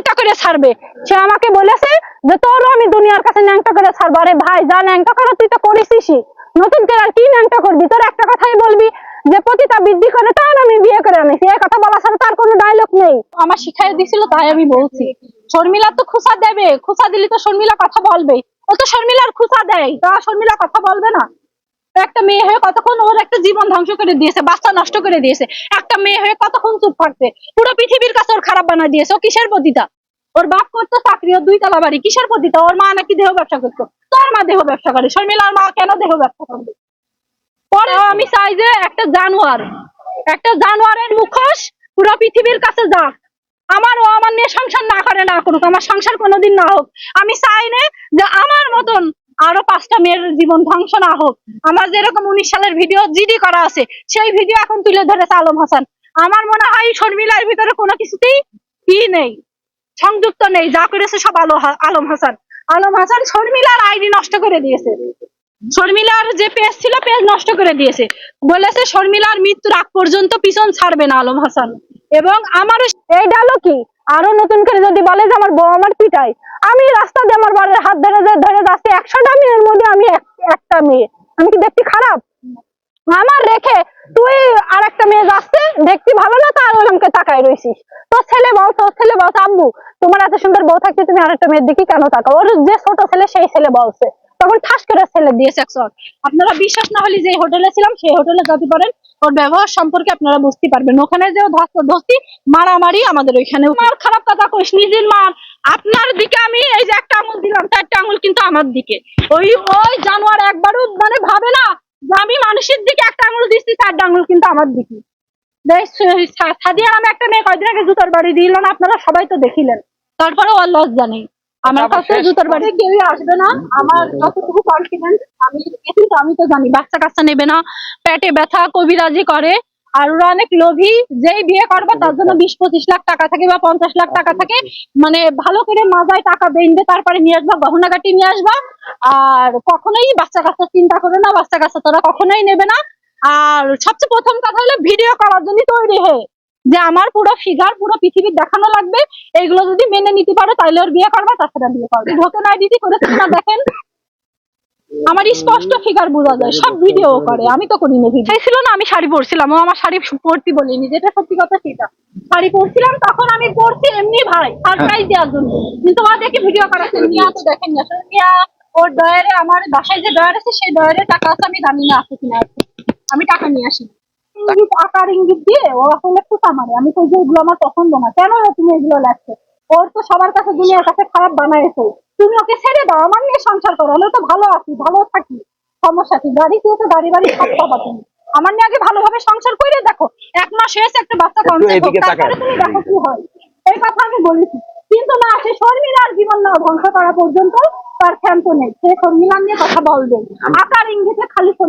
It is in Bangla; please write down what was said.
ন্যাংটা করে ছাড়বে। সে আমাকে বলেছে যে, তোরও আমি দুনিয়ার কাছে ন্যাংটা করে ছাড়বো। আরে ভাই, যা ন্যাংটা করো, তুই তো করিসই নতুন করে আর কি ন্যাংটা করবি? তোর একটা কথাই বলবি যে, পতিতা বৃদ্ধি করে তার আমি বিয়ে করে আনিছি। এই কথা বলা ছাড়া তার কোনো ডায়লগ নেই। আমার শিখাই দিছিল, তাই আমি বলছি। শর্মিলা তো খুসা দেবে। খুসা দিলে তো শর্মিলা কথা বলবে ও তো শর্মিলার খুসা দেয়। তা শর্মিলা কথা বলবে না? একটা মেয়ে হয়ে কতক্ষণ ওর একটা জীবন ধ্বংস করে দিয়েছে, বাচ্চা নষ্ট করে দিয়েছে? একটা মেয়ে হয়ে কতক্ষণ চুপ থাকতে পুরো পৃথিবীর কাছে ওর খারাপ বানা দিয়েছে। ও কিসের পতিতা? ওর বাপ করতো চাকরি, ওর দুই তলা বাড়ি। কিসের পতিতা? ওর মা নাকি দেহ ব্যবসা করতো। তোর মা দেহ ব্যবসা করে। শর্মিলার মা কেন দেহ ব্যবসা করবে পরে আমি চাই যে একটা জানোয়ার, একটা জানোয়ারের মুখোশ পুরো পৃথিবীর কাছে যাক। আমার ও আমার নিয়ে সংসার না করে না করুক, আমার সংসার কোনোদিন না হোক। আমি চাই না যে আমার মতন আরও পাঁচটা মেয়ের জীবন ধ্বংস না হোক। আমার যেরকম উনিশ সালের ভিডিও জিডি করা আছে, সেই ভিডিও এখন তুলে ধরেছে আলম হাসান। আমার মনে হয় শর্মিলার ভিতরে কোনো কিছুতেই কি নেই, সংযুক্ত নেই, যা করেছে সব আলো আলম হাসান। আলম হাসান শর্মিলার আইডি নষ্ট করে দিয়েছে। শর্মিলার যে পেজ ছিল পেজ নষ্ট করে দিয়েছে। বলেছে শর্মিলার মৃত্যুর আগ পর্যন্ত পিছন ছাড়বে না আলম হাসান। এবং আমারও এই ডালো কি? আরও নতুন করে যদি বলে যে আমার বউ আমার পিটাই আমি রাস্তা দিয়ে আমার বাড়ির হাত ধরে ধরে- যাচ্ছি, একশোটা মেয়ের মধ্যে আমি একটা মেয়ে। আমি কি দেখতে খারাপ? আমার রেখে তুই আর একটা মেয়ে যাচ্ছে দেখতে ভালো না তার ওরমকে তাকায় রয়েছিস। তোর ছেলে বল তোর ছেলে বলছে আব্বু, তোমার এত সুন্দর বউ থাকতে তুমি আরেকটা মেয়ের দিকে কেন তাকাও? ওর যে ছোট ছেলে, সেই ছেলে বলছে। তখন ঠাস করে ছেলে দিয়েছে একশো আপনারা বিশ্বাস না হলে যে হোটেলে ছিলাম, সেই হোটেলে যেতে পারেন ওর ব্যবহার সম্পর্কে আপনারা বুঝতে পারবেন। ওখানে যে ধস্ত মারামারি আমাদের ওইখানে। মার খারাপ কথা কইস নিজের মার, আপনার দিকে আমি এই যে একটা আঙুল দিলাম, চারটা আঙুল কিন্তু আমার দিকে। ওই ওই জানোয়ার একবারও মানে ভাবে না যে আমি মানুষের দিকে একটা আঙুল দিচ্ছি চারটা আঙুল কিন্তু আমার দিকে। সাদিয়া নামে একটা মেয়ে কয়দিন আগে জুতোর বাড়ি দিল না, আপনারা সবাই তো দেখিলেন। তারপরে ওর লজ্জা নেই। আমার কাছে জুতোর বাড়ি। কেউই আসবে না। আমার যতটুকু কনফিডেন্স আমি তো আমি তো জানি বাচ্চা কাচ্চা নেবে না পেটে ব্যথা কবিরাজি করে। আর ওরা অনেক লোভী যেই বিয়ে করবে তার জন্য বিশ পঁচিশ লাখ টাকা থাকে বা পঞ্চাশ লাখ টাকা থাকে। মানে ভালো করে মাজায় টাকা বেঁধে তারপরে নিয়ে আসবা গহনা কাটি নিয়ে আসবা। আর কখনোই বাচ্চা কাচ্চা চিন্তা করে না বাচ্চা কাচ্চা তোরা কখনোই নেবে না। আর সবচেয়ে প্রথম কথা হলো ভিডিও করার জন্য তৈরি হয়ে যে আমার পুরো ফিগার পুরো পৃথিবীর দেখানো লাগবে এইগুলো যদি মেনে নিতে পারো তাহলে ওর বিয়ে করবা তাছাড়া বিয়ে করবে। আইডিটি করেছে না দেখেন আমার স্পষ্ট ফিগার বোঝা যায় সব ভিডিও করে আমি তো করিনি ভিডিও ছিল না আমি শাড়ি পরছিলাম ও আমার শাড়ি পরতে বলিনি যেটা সত্যি কথা সেটা। শাড়ি পরছিলাম তখন আমি পরছি এমনি ভাই সারপ্রাইজ দেওয়ার জন্য। কিন্তু ও দেখে ভিডিও করাচ্ছে মিয়া তো দেখেন না। মিয়া ওর ডয়ারে আমার বাসায় যে ডয়ার আছে সেই ডয়ারে টাকা আছে আমি জানি না আছে কিনা আছে। আমি টাকা নিয়ে আসি। ইঙ্গিত আকার ইঙ্গিত দিয়ে ও আসলে মারে আমি তো যেগুলো আমার পছন্দ না। কেন তুমি এগুলো লাগছে ওর তো সবার কাছে দুনিয়ার কাছে খারাপ বানাইছো। তুমি ওকে ছেড়ে দাও আমার নিয়ে সংসার করো। তো ভালো আছি ভালো থাকি। সমস্যা কি? গাড়ি খেয়ে তো গাড়ি বাড়ি সব পাবা তুমি। আমার নিয়ে আগে ভালোভাবে সংসার করে দেখো। এক মাস হয়েছে একটা বাচ্চা কনসেপ্ট তারপরে তুমি দেখো কি হয়। এই কথা আমি বলেছি। কিন্তু না সে শর্মিলার জীবন না ধ্বংস করা পর্যন্ত তার ক্ষান্ত নেই। সে শর্মিলার নিয়ে কথা বলবে। আকার ইঙ্গিতে খালি শর্মিলা